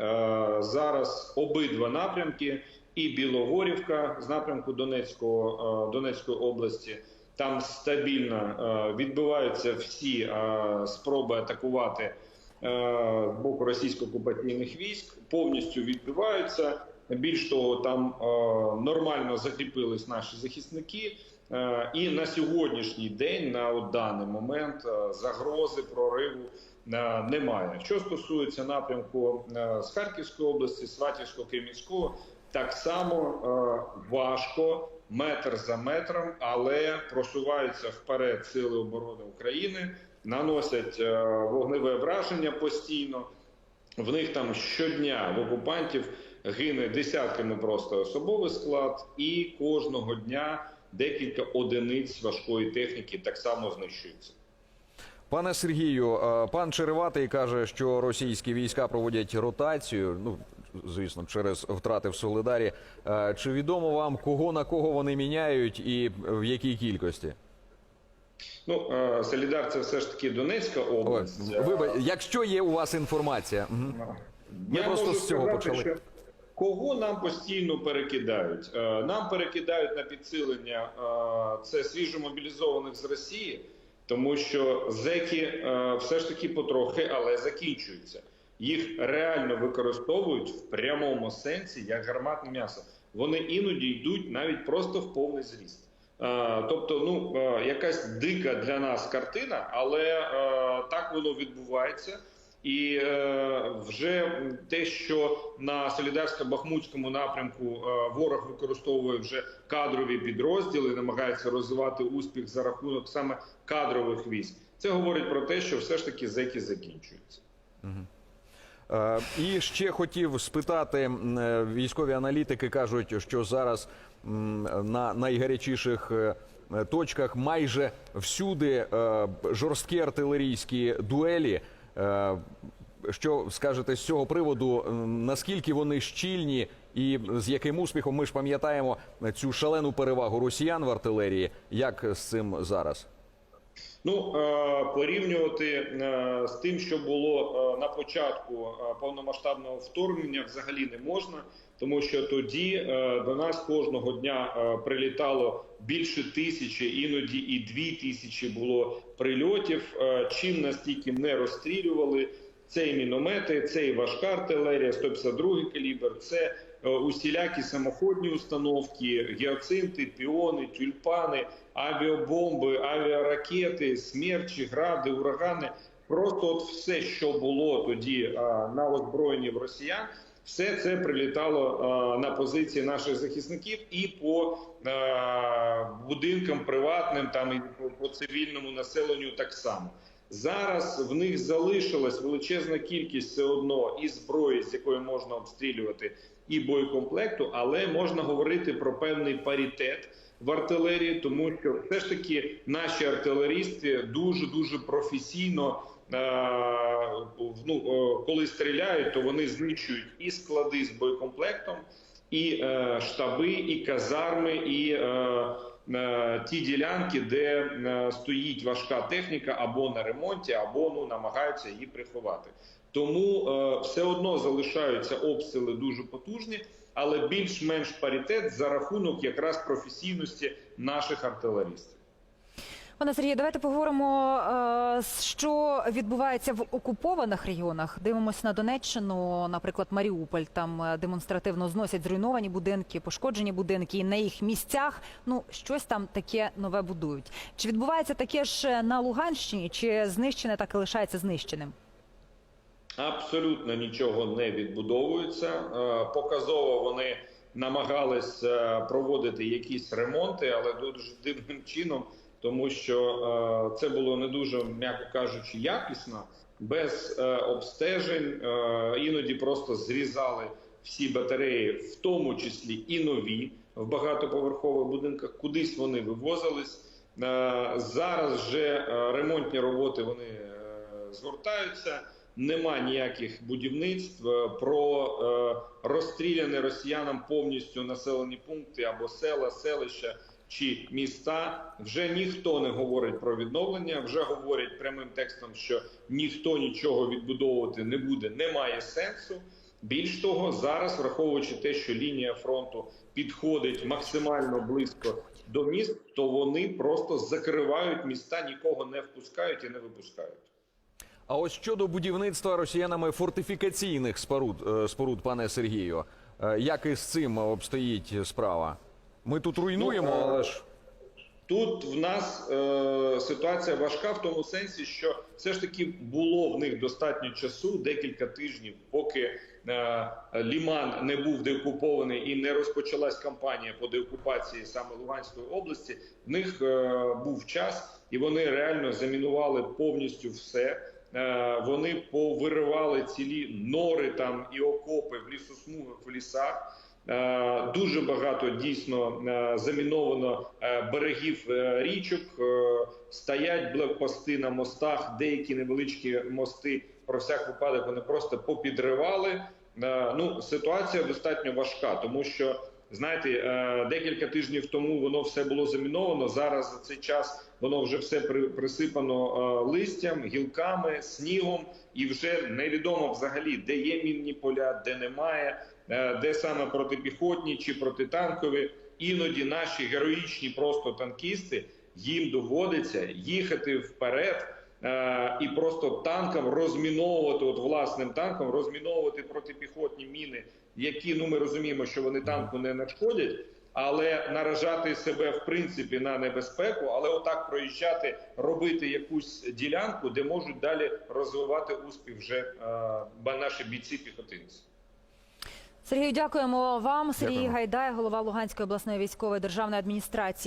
Е, Зараз обидва напрямки, і Білогорівка з напрямку Донецького, е, Донецької області. Там стабільно е, відбуваються всі спроби атакувати з боку російсько-окупаційних військ, повністю відбиваються. Більш того, там нормально закріпились наші захисники. Е, І на сьогоднішній день, на даний момент, е, загрози прориву е, немає. Що стосується напрямку з Харківської області, Сватівського, Кремінського, так само важко метр за метром, але просуваються вперед сили оборони України, наносять вогневе враження постійно. В них там щодня в окупантів гине десятками просто особовий склад, і кожного дня декілька одиниць важкої техніки так само знищуються. Пане Сергію, е, пан Череватий каже, що російські війська проводять ротацію. Ну звісно, через втрати в Солидарі. Е, Чи відомо вам кого на кого вони міняють і в якій кількості? Ну е, Солідар це все ж таки Донецька область. вибач, якщо є у вас інформація, Мгм. Ми Я просто можу з цього сказати, почали. що Кого нам постійно перекидають? Е, Нам перекидають на підсилення е, це свіжомобілізованих з Росії, тому що зеки е, все ж таки потрохи, але закінчуються. Їх реально використовують в прямому сенсі як гарматне м'ясо. Вони іноді йдуть навіть просто в повний зріст. Тобто, ну якась дика для нас картина, але так воно відбувається. І е, вже те, що на солідарсько-бахмутському напрямку е, ворог використовує вже кадрові підрозділи, намагається розвивати успіх за рахунок саме кадрових військ. Це говорить про те, що все ж таки зеки закінчуються. Е, І ще хотів спитати, е, військові аналітики кажуть, що зараз м, на найгарячіших е, точках майже всюди е, жорсткі артилерійські дуелі. Е, Що скажете з цього приводу? Наскільки вони щільні і з яким успіхом ми ж пам'ятаємо цю шалену перевагу росіян в артилерії? Як з цим зараз? Ну е, порівнювати е, з тим, що було е, на початку повномасштабного вторгнення, взагалі не можна, тому що тоді до нас кожного дня прилітало більше тисячі, іноді і дві тисячі було прильотів. Чим настільки не розстрілювали. Це і міномети, це і важка артилерія, 152 калібр, це усілякі самоходні установки, гіацинти, піони, тюльпани, авіабомби, авіаракети, смерчі, гради, урагани. Просто от все, що було тоді е, на озброєнні в росіян, все це прилітало е, на позиції наших захисників і по е, будинкам приватним, там і по, по цивільному населенню так само. Зараз в них залишилась величезна кількість все одно і зброї, з якої можна обстрілювати, і боєкомплекту, але можна говорити про певний паритет в артилерії, тому що все ж таки наші артилерісти дуже дуже професійно. е, Ну, е, коли стріляють, то вони знищують і склади з боєкомплектом, і е, штаби, і казарми, і ті ділянки, де е, стоїть важка техніка або на ремонті, або ну намагаються її приховати. Тому е, все одно залишаються обстріли дуже потужні, але більш-менш паритет за рахунок якраз професійності наших артилерістів. Пане Сергію, давайте поговоримо, е, що відбувається в окупованих регіонах. Дивимося на Донеччину, наприклад, Маріуполь. Там е, демонстративно зносять зруйновані будинки, пошкоджені будинки, і на їх місцях ну щось там таке нове будують. Чи відбувається таке ж на Луганщині, чи знищене так і лишається знищеним? Абсолютно нічого не відбудовується. Е, Показово вони намагались е, проводити якісь ремонти, але дуже дивним чином, тому що е, це було не дуже, м'яко кажучи, якісно, без е, обстежень. Е, Іноді просто зрізали всі батареї, в тому числі і нові в багатоповерхових будинках. Кудись вони вивозились. Зараз вже е, ремонтні роботи вони згортаються. Нема ніяких будівництв про е, розстріляні росіянам повністю населені пункти або села, селища чи міста. Вже ніхто не говорить про відновлення. Вже говорять прямим текстом, що ніхто нічого відбудовувати не буде, немає сенсу. Більш того, зараз, враховуючи те, що лінія фронту підходить максимально близько до міст, то вони просто закривають міста, нікого не впускають і не випускають. А ось щодо будівництва росіянами фортифікаційних споруд, е, споруд пане Сергію, е, як із цим обстоїть справа? Ми тут руйнуємо, Ну, але ж Тут в нас е, ситуація важка в тому сенсі, що все ж таки було в них достатньо часу, декілька тижнів, поки е, Ліман не був деокупований і не розпочалась кампанія по деокупації саме Луганської області. В них е, був час, і вони реально замінували повністю все. Е, вони повиривали цілі нори там і окопи в лісосмугах в лісах. Е, Дуже багато дійсно е, заміновано е, берегів річок. Стоять блокпости на мостах, деякі невеличкі мости про всяк випадок вони просто попідривали. Ну, ситуація достатньо важка, тому що знаєте, е, декілька тижнів тому воно все було заміновано. Зараз за цей час воно вже все присипано е, листям, гілками, снігом, і вже невідомо взагалі, де є мінні поля, де немає, е, де саме протипіхотні чи протитанкові. Іноді наші героїчні просто танкісти їм доводиться їхати вперед. Е, І просто танком розміновувати, от власним танком розміновувати протипіхотні міни, які ну ми розуміємо, що вони танку не нашкодять, але наражати себе в принципі на небезпеку, але отак проїжджати, робити якусь ділянку, де можуть далі розвивати успіх вже е, наші бійці піхотинці. Сергію, дякуємо вам. Сергій Дякуємо. Гайдай, голова Луганської обласної військової державної адміністрації.